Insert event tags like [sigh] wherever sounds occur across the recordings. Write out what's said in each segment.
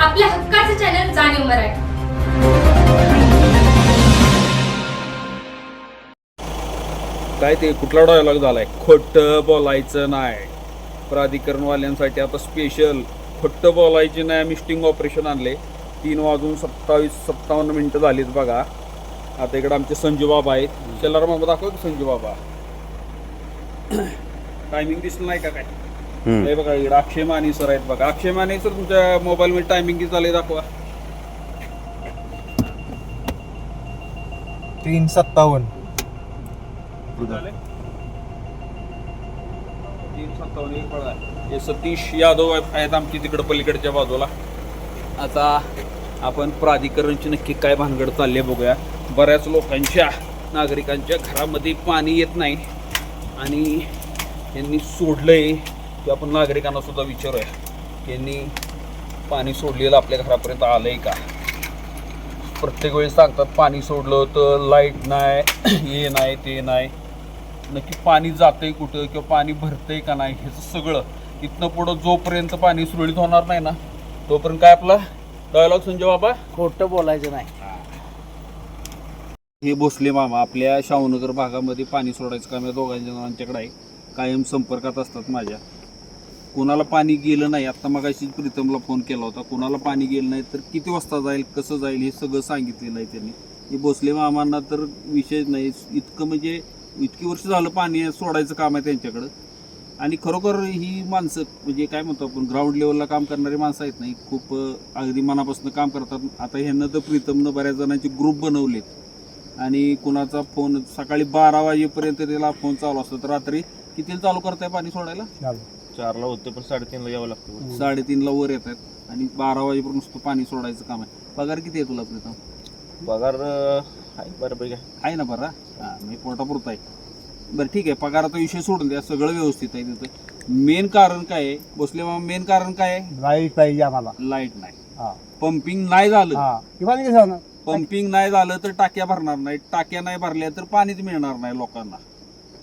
आपल्या हक्काचं चॅनल जाणीव मराठी. काय ते कुठला डायलॉग झालाय? खोट बोलायचं नाही. प्राधिकरणवाल्यांसाठी आता स्पेशल खोट्ट बोलायचे नाही मिस्टिंग ऑपरेशन आणले. तीन वाजून सत्तावीस सत्तावन्न मिनटं झालीत बघा. आता इकडे आमचे संजू बाबा आहेत. शेलार मामा दाखव संजू बाबा. [coughs] टायमिंग दिसलं नाही का काय? हे बघा इकडे अक्षय माने सर आहेत बघा. अक्षय माने सर तुमच्या मोबाईल मध्ये टायमिंग किती झाले दाखवा. तीन सत्तावन्न. झाले? तीन सत्तावन्न एक बघा. हे सतीश यादव आहेत आमची तिकडं पलीकडच्या बाजूला. आता आपण प्राधिकरणची नक्की काय भानगड चालले बघूया. बऱ्याच लोकांच्या नागरिकांच्या घरामध्ये पाणी येत नाही. आणि यांनी सोडलंय. की आपण नागरिकांना सुद्धा विचारूया यांनी पाणी सोडलेलं आपल्या घरापर्यंत आलंय का? प्रत्येक वेळेस सांगतात पाणी सोडलं तर लाइट नाही [clears throat] हे नाही ते नाही. नक्की पाणी जातंय कुठं किंवा पाणी भरतंय का नाही ह्याचं सगळं इथनं पुढं जोपर्यंत पाणी सुरळीत होणार नाही ना तोपर्यंत काय आपला डायलॉग संजय बाबा? खोटं बोलायचं नाही. हे. भोसले मामा आपल्या शाहूनगर भागामध्ये पाणी सोडायचं काम या दोघांच्या जणांच्याकडे आहे. कायम संपर्कात असतात माझ्या. कोणाला पाणी गेलं नाही? आत्ता मगाशी प्रीतमला फोन केला होता. कोणाला पाणी गेलं नाही? तर किती वाजता जाईल? कसं जाईल? हे सगळं सांगितलेलं आहे त्यांनी. हे भोसले मामांना तर विषय नाही. इतकं म्हणजे इतकी वर्ष झालं पाणी सोडायचं काम आहे त्यांच्याकडं. आणि खरोखर ही माणसं म्हणजे काय म्हणतो आपण ग्राउंड लेवलला काम करणारी माणसं आहेत नाही खूप अगदी मनापासून काम करतात. आता ह्यांना तर प्रीतमनं बऱ्याच जणांचे ग्रुप बनवलेत. आणि कुणाचा फोन सकाळी बारा वाजेपर्यंत त्याला फोन चालू असतो. तर रात्री कितीला चालू करताय पाणी सोडायला? चारला होतं पण साडेतीनला यावं लागतं. साडेतीनला वर येतात आणि बारा वाजेपर्यंत नुसतं पाणी सोडायचं काम आहे. पगार किती आहे तुला प्रीतम? पगार आहे बऱ्यापैकी आहे. आहे ना बरं? हां मी पोटापुरत आहे. बरं ठीक आहे पगाराचा विषय सोडून द्या सगळं व्यवस्थित आहे तिथं. मेन कारण काय आहे? भोसले मामा मेन कारण काय आहे? लाइट पाहिजे आम्हाला. लाइट नाही. हा. पंपिंग नाही झालं. हा. किंवा पंपिंग नाही झालं तर टाक्या भरणार नाही. टाक्या नाही भरल्या तर पाणीच मिळणार नाही लोकांना.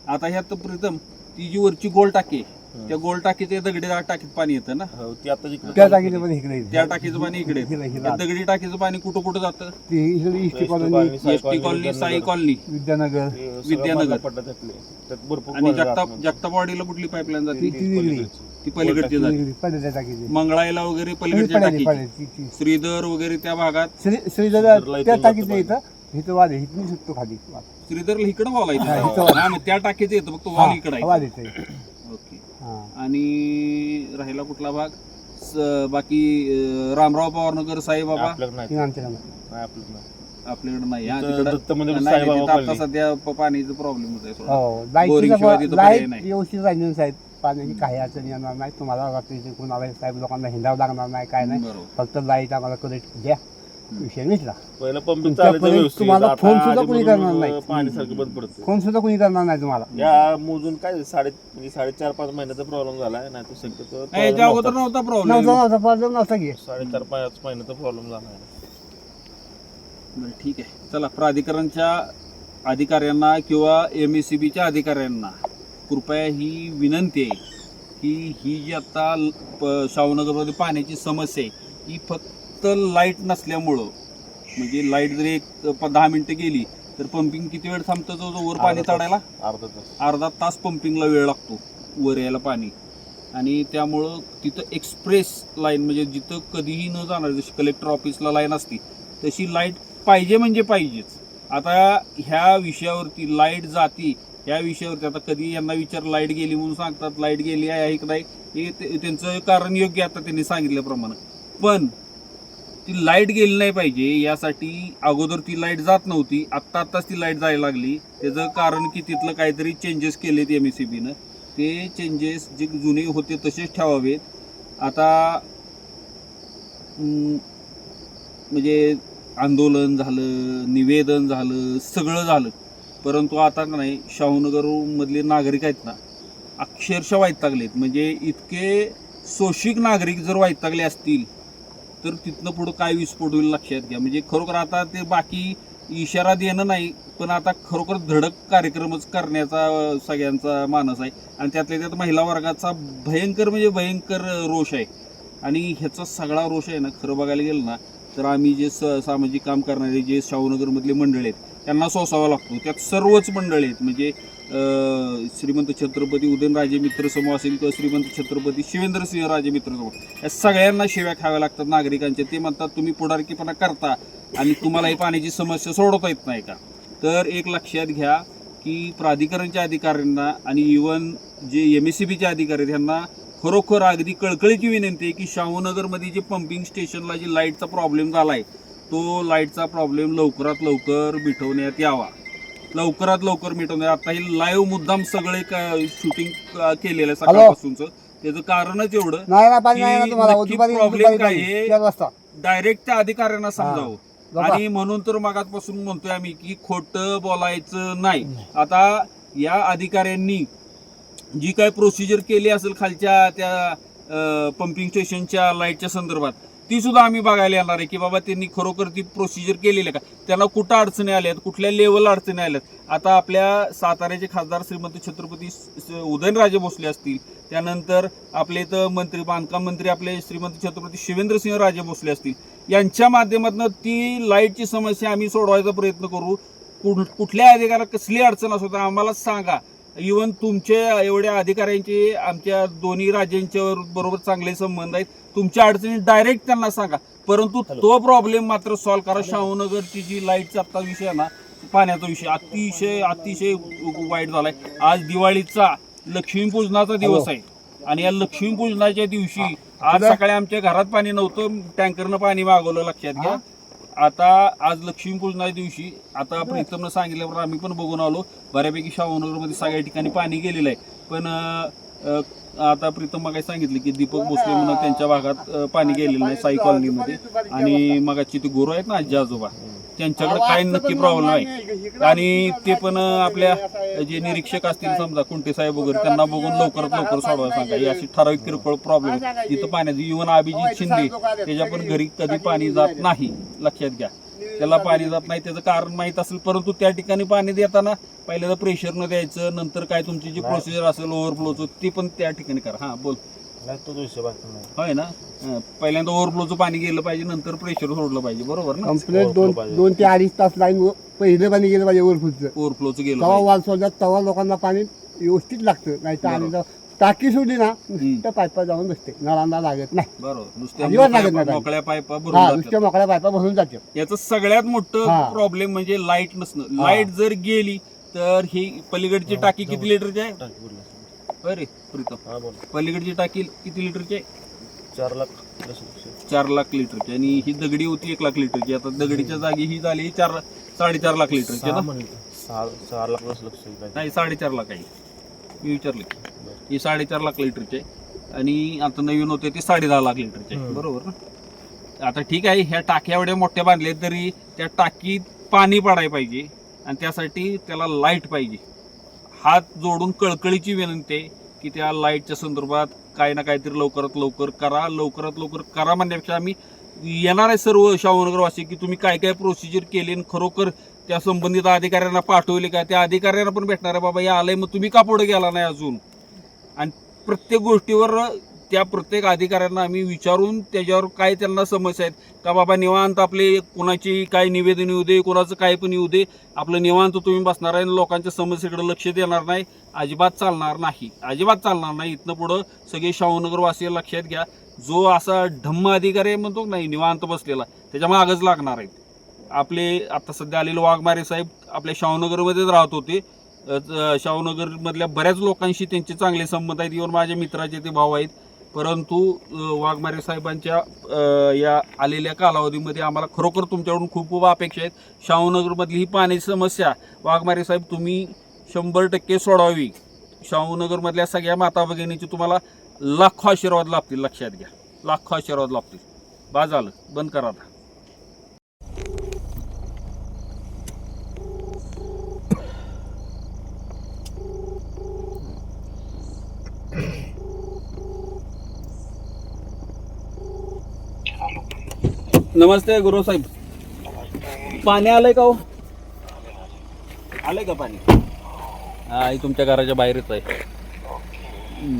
आता ह्यात प्रीतम ती जी वरची गोल टाकी आहे, त्या गोल टाकीच्या दगडी टाकीत पाणी येतं ना. हो ती आता जिकडे त्या टाकीचं पण इकडे त्या टाकीचं पाणी इकडे हिला-. हिला. दगडी टाकीचं पाणी कुठं कुठं जातं? ती इकडे इष्टी west colony colony, Sai S T colony Sai colony Vidyanagar. Vidyanagar. मधला पट्टा त्यातले. त्यात भरपूर आणि पाणी जगताप राहतं. जगतापवाडीला कुठली पाईपलाईन जाते? ती ती वेगळी ती पलीकडची जाते. वेगळी पडद्याच्या टाकीची. मंगळाईला वगैरे पलीकडच्या पडद्याची टाकी ती-. श्रीधर वगैरे त्या भागात. श्री श्रीधर श्रीधरला त्या इथून टाकीत नाही इथं. इथं वाद आहे. इथून शकतो खाली. वाद. श्रीधरला इकडं वॉल आहे हा, इथं तिथं. wall. हा, मग त्या टाकीचं येतं. फक्त वॉल इकडं आहे. आणि राहिला कुठला भाग? स- बाकी अं, रामराव पवारनगर साईबाबा? आपल्याकडे नाही. नाही आपल्याकडे नाही. आपल्याकडे नाही. हा, इथं तिकडं दत्त मंदिर नाही, साईबाबा नाही, तिथं आता कॉलनी. सध्या प- पाणीचा प्रॉब्लेमच आहे थोडा. हो बोरिंगशिवाय लाइट तिथं पर्याय लाइट नाही. व्यवस्थित राहिली साहेब. पाण्याची काही अडचण येणार नाही. तुम्हाला रात्रीचे कोणाला साहेब लोकांना हिंडावं लागणार नाही काय नाही. बरोबर. फक्त लाइट आम्हाला करेक्ट द्या विषय मिटला पहिलं पंपिंग तुमच्यापर्यंत चालायचं व्यवस्थित. तुम्हाला फोन सुद्धा कोणी करणार नाही. पाणी सारखं बंद पडतं. फोन सुद्धा कोणी करणार नाही तुम्हाला. या मोजून काय साडे म्हणजे साडेचार पाच महिन्याचा प्रॉब्लेम झाला नाही तर शक्यतो नाही, याच्या अगोदर नव्हता. नव्हता नव्हता प्रॉब्लेम नव्हता प्रॉब्लेम नव्हता साडेचार पाच महिन्याचा प्रॉब्लेम झाला आहे. ठीक आहे. चला प्राधिकरणच्या अधिकाऱ्यांना किंवा एम एस सी बीच्या अधिकाऱ्यांना कृपया ही विनंती आहे की ही जी आता ल- प- शाहूनगरमध्ये पाण्याची समस्या आहे ही फक्त लाइट नसल्यामुळं म्हणजे लाइट जरी एक प- दहा मिनटं गेली तर पंपिंग किती वेळ थांबतं जो जो वर पाणी. चढायला? अर्धा तास. अर्धा तास पंपिंगला वेळ लागतो वर यायला पाणी. आणि त्यामुळं तिथं एक्सप्रेस लाईन म्हणजे जिथं कधीही न जाणार जशी कलेक्टर ऑफिसला लाईन असती तशी लाइट पाहिजे म्हणजे पाहिजेच. आता ह्या विषयावरती लाइट जाती ह्या विषयावरती आता कधी यांना विचार लाइट गेली म्हणून सांगतात लाइट गेली आहे इकडं आहे हे ते- त्यांचं कारण योग्य आता त्यांनी सांगितल्याप्रमाणे. पण ती लाइट गेली नाही पाहिजे यासाठी अगोदर ती लाइट जात नव्हती आत्ता आत्ताच ती लाइट जायला लागली. त्याचं कारण की तिथलं काहीतरी चेंजेस केलेत एम एस सी बीनं ते चेंजेस जे जुने होते तसेच ठेवावेत. आता म्हणजे आंदोलन झालं निवेदन झालं सगळं झालं. परंतु आता नाही शाहूनगरमधले नागरिक आहेत ना अक्षरशः वैतागलेत म्हणजे इतके सोशिक नागरिक जर वैतागले असतील तर तिथनं पुढं काय विस्फोट होईल लक्षात घ्या. म्हणजे खरोखर आता ते बाकी इशारा देणं नाही पण आता खरोखर धडक कार्यक्रमच करण्याचा सगळ्यांचा मानस आहे. आणि त्यातल्या त्यात महिला वर्गाचा भयंकर म्हणजे भयंकर रोष आहे. आणि ह्याचा सगळा रोष आहे ना खरं बघायला गेलं ना तर आम्ही जे स सामाजिक काम करणारे जे शाहूनगरमधले मंडळी आहेत त्यांना सोसावा लागतो. त्यात सर्वच मंडळी आहेत. म्हणजे श्रीमंत छत्रपती उदयनराजे मित्र समूह असेल किंवा श्रीमंत छत्रपती शिवेंद्रसिंह राजे मित्र समूह. या सगळ्यांना शिव्या खाव्या लागतात नागरिकांच्या. ते म्हणतात तुम्ही पुढारकीपणा करता आणि तुम्हाला ही पाण्याची समस्या सोडवता येत नाही का? तर एक लक्षात घ्या की प्राधिकरणच्या अधिकाऱ्यांना आणि इवन जे एम एस सी बीचे अधिकारी आहेत यांना खरोखर अगदी कळकळीची विनंती आहे की शाहूनगरमध्ये जे पंपिंग स्टेशनला जे लाईटचा प्रॉब्लेम झाला आहे तो लाईटचा प्रॉब्लेम लवकरात लवकर मिटवण्यात यावा. लवकरात लवकर मिटवण्यात आता हे लाईव्ह मुद्दाम सगळे शूटिंग केलेलं आहे सकाळपासूनचं. त्याचं कारणच एवढं नाही ना पाणी नाही ना की तुम्हाला नक्की दुपारी problem दुपारी काय पाणी. आहे? चार वाजता. डायरेक्ट त्या अधिकाऱ्यांना समजावं. आणि म्हणून तर मागासपासून म्हणतोय आम्ही की खोटं बोलायचं नाही. आता या अधिकाऱ्यांनी जी काय प्रोसिजर केली असेल खालच्या त्या पंपिंग स्टेशनच्या लाईटच्या संदर्भात ती सुद्धा आम्ही बघायला येणार आहे की बाबा त्यांनी खरोखर ती प्रोसिजर केलेली आहे का? त्यांना कुठं अडचणी आल्यात कुठल्या लेवल अडचणी आल्यात आता आपल्या साताऱ्याचे खासदार श्रीमंत छत्रपती उदयनराजे भोसले असतील. त्यानंतर आपले इथं मंत्री बांधकाम मंत्री आपले श्रीमंत छत्रपती शिवेंद्रसिंह राजे भोसले असतील. यांच्या माध्यमातून ती लाईटची समस्या आम्ही सोडवायचा प्रयत्न करू. कुठ- कुठल्या अधिकाऱ्याला कसली अडचण असो तर आम्हाला सांगा. इवन तुमचे एवढ्या अधिकाऱ्यांचे आमच्या दोन्ही राज्यांच्या बरोबर चांगले संबंध आहेत. तुमच्या अडचणी डायरेक्ट त्यांना सांगा. परंतु तो प्रॉब्लेम मात्र सॉल्व्ह करा. शाहूनगरची जी लाईटचा आता विषय आहे ना पाण्याचा विषय अतिशय अतिशय वाईट झालाय. आज दिवाळीचा लक्ष्मीपूजनाचा दिवस आहे. आणि या लक्ष्मीपूजनाच्या दिवशी आज सकाळी आमच्या घरात पाणी नव्हतं. टँकरनं पाणी मागवलं लक्षात घ्या. आता आज लक्ष्मीपूजनाच्या दिवशी आता प्रीतमनं सांगितल्यावर आम्ही पण बघून आलो. बऱ्यापैकी शाहूनगरमध्ये सगळ्या ठिकाणी पाणी गेलेलं आहे. पण आता प्रीतम मग सांगितलं की दीपक भोसले म्हणून त्यांच्या भागात पाणी गेलेलं नाही साई कॉलनीमध्ये. आणि मगाची ते गुरु आहेत ना आजी आजोबा त्यांच्याकडे काय नक्की प्रॉब्लेम आहे आणि ते पण आपल्या जे निरीक्षक असतील समजा कुंटे साहेब वगैरे त्यांना बघून लवकरात लवकर सोडवायला सांगा. ही अशी ठराविक किरकोळ प्रॉब्लेम आहे. जिथं पाण्याची इवन अभिजित शिंदे त्याच्या पण घरी कधी पाणी जात नाही. लक्षात घ्या. त्याला पाणी जात नाही त्याचं कारण माहीत असेल परंतु त्या ठिकाणी पाणी देताना पहिल्यांदा प्रेशरनं द्यायचं नंतर काय तुमची जी प्रोसिजर असेल ओव्हरफ्लोचं ती पण त्या ठिकाणी करा. हां बोल. नाही तोच विषय बाकी नाही. होय ना? हं, पहिल्यांदा ओव्हरफ्लोचं पाणी गेलं पाहिजे नंतर प्रेशर सोडलं पाहिजे बरोबर ना? कंप्लेंट हो, दोन. दोन ते अडीच तास लाईन पहिलं पाणी गेलं पाहिजे ओरफुटचं ओव्हरफ्लोचं गेलं तवा पाहिजे. वाल तवा लोकांना पाणी व्यवस्थित लागतं नाही तर आणि जर टाकी सोडली ना नुसतं पायपा जाऊन बसते. नळांना लागत नाही. बरोबर. नुसत्या अजिबात लागत मोकळ्या- नाही. मोकळ्या पायपा हा भरून नुसत्या मोकळ्या पायपा भरून जाते याचं सगळ्यात मोठं. प्रॉब्लेम म्हणजे लाइट नसणं. लाइट जर गेली तर ही पलीकडची टाकी किती लिटरची आहे? अरे प्रीतम. हा बोल. पलीकडची टाकी किती लिटरची आहे? चार लाख चार लाख लिटरची. आणि ही दगडी होती एक लाख लिटरची. आता दगडीच्या जागी ही झाली चार साडेचार लाख लिटरची ना? सहा सहा लाख नाही साडेचार लाख आहे. मी विचारले ही साडेचार लाख लिटरची. आणि आता नवीन होते ते साडे दहा लाख लिटरचे. बरोबर ना? आता ठीक आहे ह्या टाक्या एवढ्या मोठ्या बांधल्या तरी त्या टाकीत पाणी पडायला पाहिजे. आणि त्यासाठी त्याला लाइट पाहिजे. हात जोडून कळकळीची विनंती आहे की त्या लाईटच्या संदर्भात काय ना काहीतरी लवकरात लवकर करा लवकरात लवकर करा म्हणण्यापेक्षा आम्ही येणार आहे सर्व शाहूनगरवासी की तुम्ही काय काय प्रोसिजर केली आणि खरोखर त्या संबंधित अधिकाऱ्यांना पाठवले का? त्या अधिकाऱ्यांना पण भेटणार आहे बाबा या आलंय मग तुम्ही का पुढे गेला नाही अजून? आणि प्रत्येक गोष्टीवर त्या प्रत्येक अधिकाऱ्यांना आम्ही विचारून त्याच्यावर काय त्यांना समस्या आहेत का बाबा निवांत आपले कोणाची काय निवेदन येऊ दे कोणाचं काय पण येऊ दे आपलं निवांत तुम्ही बसणार आहे आणि लोकांच्या समस्येकडे लक्ष देणार नाही अजिबात चालणार नाही अजिबात चालणार नाही. इथनं पुढं सगळे शाहूनगरवासी लक्षात घ्या जो असा ढम्म अधिकारी आहे म्हणतो नाही निवांत बसलेला त्याच्या मागच लागणार आहेत. आपले आता सध्या आलेले वाघमारे साहेब आपल्या शाहूनगरमध्येच राहत होते. शाहनगरमधल्या शाहूनगरमधल्या बऱ्याच लोकांशी त्यांचे चांगले संबंध आहेत. इव्हन माझ्या मित्राचे ते भाऊ आहेत. परंतु वाघमारे साहेबांच्या या आलेल्या कालावधीमध्ये आम्हाला खरोखर तुमच्याकडून खूप खूप अपेक्षा आहेत. शाहूनगरमधली ही पाण्याची समस्या वाघमारे साहेब तुम्ही शंभर टक्के सोडावी. शाहूनगरमधल्या सगळ्या माता भगिनीचे तुम्हाला लाखो आशीर्वाद लाभतील लक्षात घ्या. लाखो आशीर्वाद लाभतील बा झालं. बंद करा नमस्ते गुरु साहेब. पाणी आलंय का हो? आलंय का पाणी? हा हे तुमच्या घराच्या बाहेरच आहे.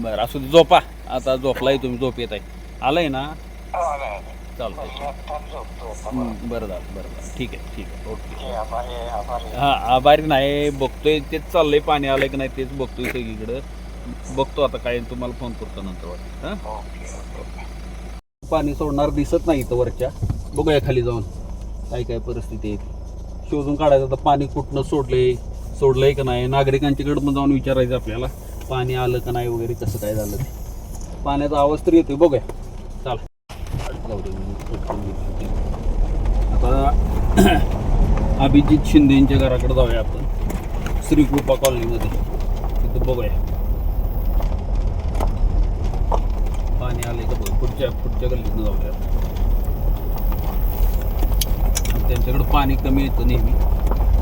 बरं असू दे झोपा. आता झोपलाय तुम्ही झोप येत आहे. आलंय ना? चालतंय. हं, बरं झालं बरं झालं. ठीक आहे ठीक आहे. ओके. हा आभारी नाही बघतोय तेच चाललंय पाणी आलंय की नाही तेच बघतोय सगळीकडं. बघतो आता काय तुम्हाला फोन करतो नंतर. वाटतं हां पाणी सोडणार दिसत नाही इथं वरच्या. बघूया खाली जाऊन काय काय परिस्थिती आहे ती. शोधून काढायचं आता पाणी कुठनं सोडलंय सोडलंय का नाही? नागरिकांच्याकडे पण जाऊन विचारायचं आपल्याला पाणी आलं का नाही वगैरे कसं काय झालं ते. पाण्याचा आवाज तर येतोय बघूया. चाल. आता [clears throat] अभिजित शिंदेच्या घराकडे जाऊया आपण. श्रीकृपा कॉलनीमध्ये. तिथं बघूया. पाणी आले का बघ? पुढच्या पुढच्या गल्लीतनं जाऊया. त्यांच्याकडं पाणी कमी येतं नेहमी.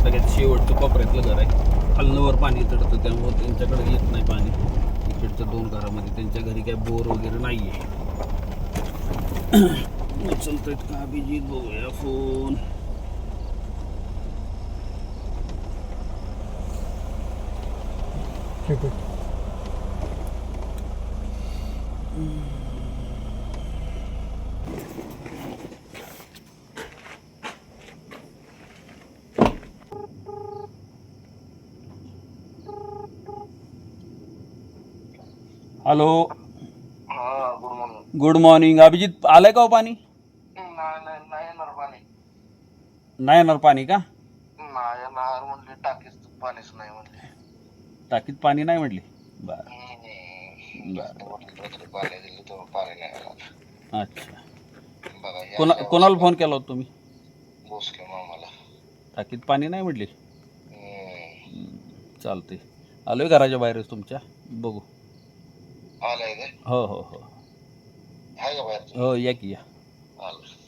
सगळ्यात शेवटचं कोपऱ्यातलं घर आहे. खालनवर पाणी चढतं त्यामुळे त्यांच्याकडे येत नाही पाणी. इकडच्या दोन घरामध्ये त्यांच्या घरी काय बोर वगैरे नाही आहे उचलतायत का अभिजित? बघूया फोन. ठीक आहे. हॅलो हा good morning good morning Abhijit आलंय का हो पाणी? नाही नाही नाही येणार पाणी. नाही येणार पाणी का? नाही येणार म्हणले टाकीच पाणीच नाही म्हणले. टाकीत पाणी नाही म्हटली बर. हम्म. जास्त म्हटलं रात्री पाणी दिलं तर पाणी नाही येणार. अच्छा. बघा कोणा कोणाला फोन केला होता तुम्ही? भोसले मामाला. टाकीत पाणी नाही म्हटली हम्म. चालते आलोय घराच्या बाहेरच तुमच्या? बघू. आलाय हो हो हो हो या की या आलं